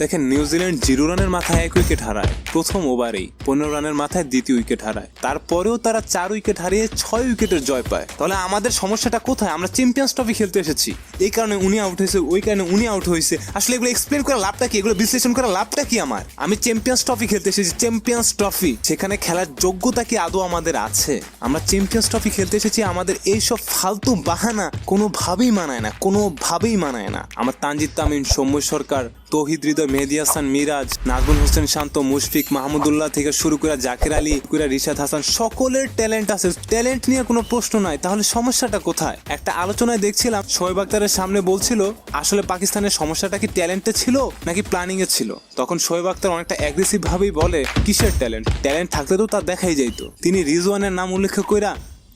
দেখেন New Zealand zero রানের মাথায় এক উইকেট হারায়। প্রথম ওভারেই পনেরো রানের মাথায় দ্বিতীয় উইকেট হারায়। তারপরেও তারা চার উইকেট হারিয়ে ছয় উইকেটের জয় পায়। তাহলে আমাদের সমস্যাটা কোথায়? আমরা চ্যাম্পিয়ন্স ট্রফি খেলতে এসেছি। এই কারণে উনি আউট হয়েছে, ওই কারণে উনি আউট হয়েছে। আসলে এগুলো এক্সপ্লেন করা লাভটা কি? এগুলো বিশ্লেষণ করা লাভটা কি আমার? আমি চ্যাম্পিয়ন্স ট্রফি খেলতে এসেছি চ্যাম্পিয়ন্স ট্রফি সেখানে খেলার যোগ্যতা কি আদৌ আমাদের আছে? আমরা চ্যাম্পিয়ন্স ট্রফি খেলতে এসেছি, আমাদের এইসব ফালতু বাহানা কোনোভাবেই মানায় না, কোনোভাবেই মানায় না। আমার তানজিদ তামিম, সৌম্য সরকার তৌহিদ হৃদয় মেহেদি হাসান, মিরাজ নাজমুল হোসেন শান্ত, মুশফিক মাহমুদুল্লাহ থেকে শুরু করে জাকির আলী করে রিশাদ হাসান, সকলের ট্যালেন্ট আছে। ট্যালেন্ট নিয়ে কোনো প্রশ্ন নাই। তাহলে সমস্যাটা কোথায়? একটা আলোচনায় দেখছিলাম, শোয়েব আক্তারের সামনে বলছিল, আসলে পাকিস্তানের সমস্যাটা কি ট্যালেন্টে ছিল নাকি প্ল্যানিং এ ছিল? তখন শোয়েব আক্তার অনেকটা অ্যাগ্রেসিভ ভাবেই বলে, কিসের ট্যালেন্ট? ট্যালেন্ট থাকলে তো তা দেখাই যাইতো। তিনি রিজওয়ানের নাম উল্লেখ কইরা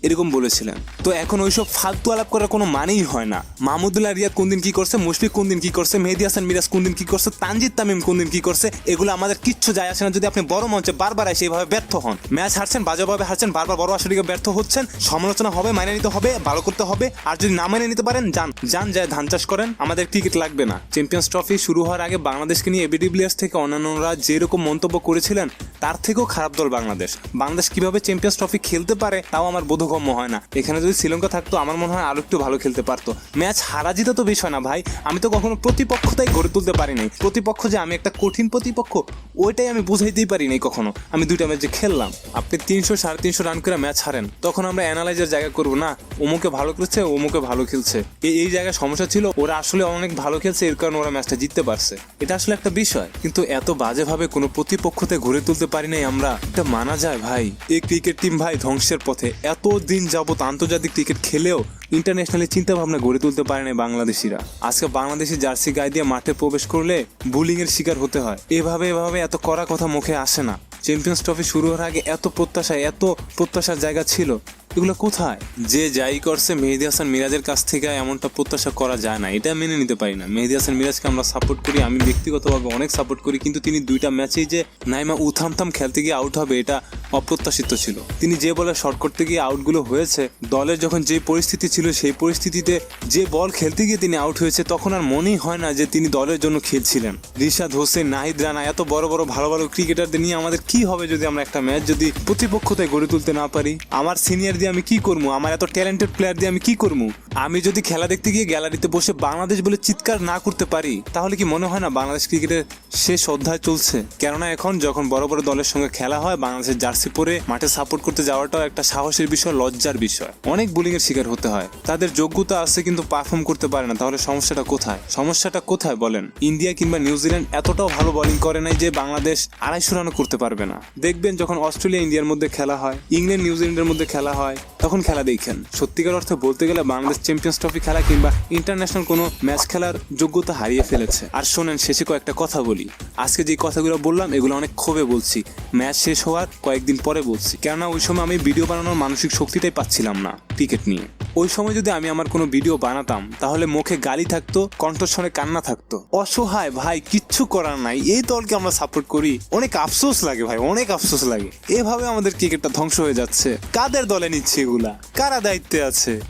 এরকম বলেছিলেন। তো এখন ওইসব ফালতু আলাপ করার কোনো মানেই হয় না। মাহমুদুল্লাহ রিয়াদ কোন দিন কি করছে, মুশফিক কোন দিন কি করছে, মেহেদি হাসান মিরাজ কোন দিন কি করছে, তানজিদ তামিম কোন দিন কি করছে, এগুলো আমাদের কিচ্ছু যায় আসে না। যদি আপনি বড় মঞ্চে বারবার এসে এইভাবে ব্যর্থ হন, ম্যাচ হারছেন, বাজেভাবে হারছেন, বারবার বড় আসলে ব্যর্থ হচ্ছেন, সমালোচনা হবে মাইনে নিতে হবে, ভালো করতে হবে, আর যদি না মেনে নিতে পারেন, যান যান, যায় ধান চাষ করেন, আমাদের ক্রিকেট লাগবে না। চ্যাম্পিয়ন্স ট্রফি শুরু হওয়ার আগে বাংলাদেশকে নিয়ে এবিডি থেকে অন্যান্যরা যেরকম মন্তব্য করেছিলেন তার থেকেও খারাপ দল বাংলাদেশ। বাংলাদেশ কীভাবে চ্যাম্পিয়ন্স ট্রফি খেলতে পারে, তাও আমার বোধগম্য হয় না। এখানে যদি শ্রীলঙ্কা থাকতো, আমার মনে হয় আরও একটু ভালো খেলতে পারতো। ম্যাচ হারা জিতে তো বিষয় না ভাই। আমি তো কখনো প্রতিপক্ষতাই গড়ে তুলতে পারি নাই। প্রতিপক্ষ যে আমি একটা কঠিন প্রতিপক্ষ, ওইটাই আমি বুঝাইতেই পারি নাই কখনো। আমি দুইটা ম্যাচ খেললাম। আপনি তিনশো, সাড়ে তিনশো রান করে ম্যাচ হারেন। তখন আমরা অ্যানালাইজার জায়গা করব না। অমুকে ভালো খেলছে অমুকে ভালো খেলছে। এই এই জায়গায় সমস্যা ছিল, ওরা আসলে অনেক ভালো খেলছে, এর কারণে ওরা ম্যাচটা জিততে পারছে। এটা আসলে একটা বিষয়। কিন্তু এত বাজেভাবে কোনো প্রতিপক্ষতে ঘুরে তুলতে পারি নাই আমরা। এটা মানা যায় ভাই। এই ক্রিকেট টিম ভাই ধ্বংসের পথে। এত দিন যাবত আন্তর্জাতিক ক্রিকেট খেলেও ইন্টারন্যাশনালি চিন্তা ভাবনা গড়ে তুলতে পারে নাই বাংলাদেশিরা। আজকে বাংলাদেশি জার্সি গায়ে দিয়ে মাঠে প্রবেশ করলে বুলিং এর শিকার হতে হয়। এভাবে এভাবে এত করা কথা মুখে আসে না। চ্যাম্পিয়ন্স ট্রফি শুরু হওয়ার আগে এত প্রত্যাশা, এত প্রত্যাশার জায়গা ছিল। এগুলো কোথায়? যে যাই করছে মেহেদি হাসান মিরাজের কাছ থেকে এমনটা প্রত্যাশা করা যায় না, এটা মেনে নিতে পারি না। মেহেদি হাসান মিরাজকে আমরা সাপোর্ট করি, আমি ব্যক্তিগতভাবে অনেক সাপোর্ট করি, কিন্তু তিনি দুইটা ম্যাচেই যে নাইমা উথামথাম খেলতে গিয়ে আউট হবে, এটা অপ্রত্যাশিত ছিল। তিনি যে বলে শর্ট করতে গিয়ে আউটগুলো হয়েছে দলের যখন যে পরিস্থিতি ছিল সেই পরিস্থিতিতে যে বল খেলতে গিয়ে তিনি আউট হয়েছে, তখন আর মনেই হয় না যে তিনি দলের জন্য খেলছিলেন। রিশাদ হোসেন, নাহিদ রানা, এত বড় বড় ভালো ভালো ক্রিকেটারদের নিয়ে আমাদের কি হবে যদি আমরা একটা ম্যাচ যদি প্রতিপক্ষতায় গড়ে তুলতে না পারি? আমার সিনিয়র দিয়ে আমি কি করব? আমার এত ট্যালেন্টেড প্লেয়ার দিয়ে আমি কি করব? আমি যদি খেলা দেখতে গিয়ে গ্যালারিতে বসে বাংলাদেশ বলে চিৎকার না করতে পারি, তাহলে কি মনে হয় না বাংলাদেশ ক্রিকেটের শেষ অধ্যায় চলছে? কেননা এখন যখন বড় বড় দলের সঙ্গে খেলা হয়, বাংলাদেশের জার্সি পরে মাঠে সাপোর্ট করতে যাওয়াটাও একটা সাহসের বিষয়, লজ্জার বিষয়। অনেক বোলিং এর শিকার হতে হয়। তাদের যোগ্যতা আছে কিন্তু পারফর্ম করতে পারে না। তাহলে সমস্যাটা কোথায়? সমস্যাটা কোথায় বলেন? ইন্ডিয়া কিংবা নিউজিল্যান্ড এতটাও ভালো বোলিং করে নাই যে বাংলাদেশ আড়াইশো রানও করতে পারবে না। দেখবেন যখন অস্ট্রেলিয়া ইন্ডিয়ার মধ্যে খেলা হয় ইংল্যান্ড নিউজিল্যান্ডের মধ্যে খেলা হয় তখন খেলা দেখেন। সত্যিকার অর্থে বলতে গেলে বাংলাদেশ চ্যাম্পিয়ন্স ট্রফি খেলা কিংবা ইন্টারন্যাশনাল কোনো ম্যাচ খেলার যোগ্যতা হারিয়ে ফেলেছে। আর শোনেন, শেষে কয়েকটা কথা বলি। আজকে যে কথাগুলো বললাম, এগুলো অনেক ক্ষোভে বলছি। ম্যাচ শেষ হওয়ার কয়েকদিন পরে বলছি। কেননা ওই সময় আমি ভিডিও বানানোর মানসিক শক্তিটাই পাচ্ছিলাম না ক্রিকেট নিয়ে। ওই সময় যদি আমি আমার কোনো ভিডিও বানাতাম, তাহলে মুখে গালি থাকতো, কণ্ঠস্বরে কান্না থাকতো। অসহায় ভাই, কিচ্ছু করার নাই। এই দলকে আমরা সাপোর্ট করি। অনেক আফসোস লাগে ভাই, অনেক আফসোস লাগে। এভাবে আমাদের ক্রিকেটটা ধ্বংস হয়ে যাচ্ছে। কাদের দলে নিচ্ছে এগুলা? কারা দায়িত্বে আছে?